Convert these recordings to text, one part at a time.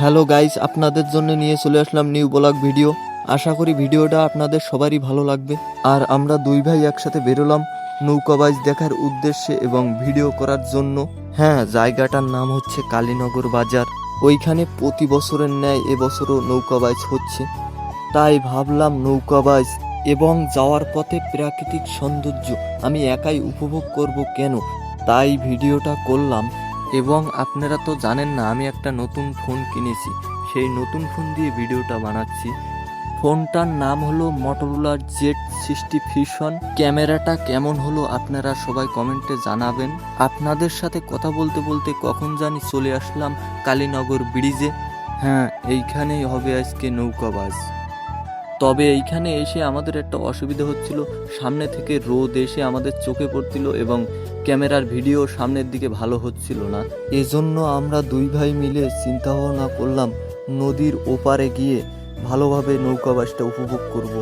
Hello guys, আপনাদের জন্য নিয়ে চলে আসলাম নিউ ব্লগ ভিডিও। আশা করি ভিডিওটা আপনাদের সবারই ভালো লাগবে। আর আমরা দুই ভাই একসাথে বেরোলাম নৌকাবাজ দেখার উদ্দেশ্যে এবং ভিডিও করার জন্য। হ্যাঁ জায়গাটার নাম হচ্ছে কালীনগর বাজার। ওইখানে প্রতি বছরের ন্যায় এবছরও নৌকাবাজ হচ্ছে। তাই ভাবলাম নৌকাবাজ এবং যাওয়ার পথে প্রাকৃতিক সৌন্দর্য আমি একাই উপভোগ করব কেন? তাই ভিডিওটা করলাম। এবং আপনারা তো জানেন না, আমি একটা নতুন ফোন কিনেছি। সেই নতুন ফোন দিয়ে ভিডিওটা বানাচ্ছি। ফোনটার নাম হলো মটোরোলা জেড সিক্সটি ফিশন ক্যামেরাটা কেমন হলো আপনারা সবাই কমেন্টে জানাবেন। আপনাদের সাথে কথা বলতে বলতে কখন জানি চলে আসলাম কালীনগর ব্রিজে। হ্যাঁ এইখানেই হবে আজকে নৌকাবাজ। তবে এইখানে এসে আমাদের একটা অসুবিধা হচ্ছিল। সামনে থেকে রোদ এসে আমাদের চোখে পড়ছিল এবং ক্যামেরার ভিডিও সামনের দিকে ভালো হচ্ছিল না। এজন্য আমরা দুই ভাই মিলে চিন্তা ভাবনা করলাম, নদীর ওপারে গিয়ে ভালোভাবে নৌকাবাসটা উপভোগ করব।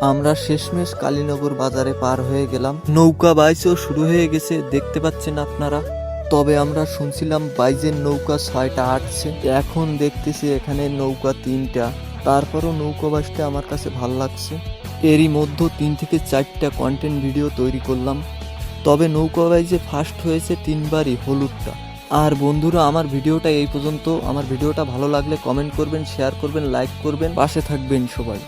আমরা শেষমেশ কালীনগর বাজারে পার হয়ে গেলাম। নৌকা বাইচও শুরু হয়ে গেছে, দেখতে পাচ্ছেন আপনারা? তবে আমরা শুনছিলাম বাইজের নৌকা ছয়টা আটছে। এখন দেখতেছি এখানে নৌকা তিনটা। তারপরও নৌকো বাসতে আমার কাছে ভালো লাগছে। এরই মধ্যে তিন থেকে চারটা কন্টেন্ট ভিডিও তৈরি করলাম। তবে নৌকোবাই যে ফার্স্ট হয়েছে তিনবারই হলুদটা। আর বন্ধুরা, আমার ভিডিওটা এই পর্যন্ত। আমার ভিডিওটা ভালো লাগলে কমেন্ট করবেন শেয়ার করবেন লাইক করবেন। পাশে থাকবেন সবাই।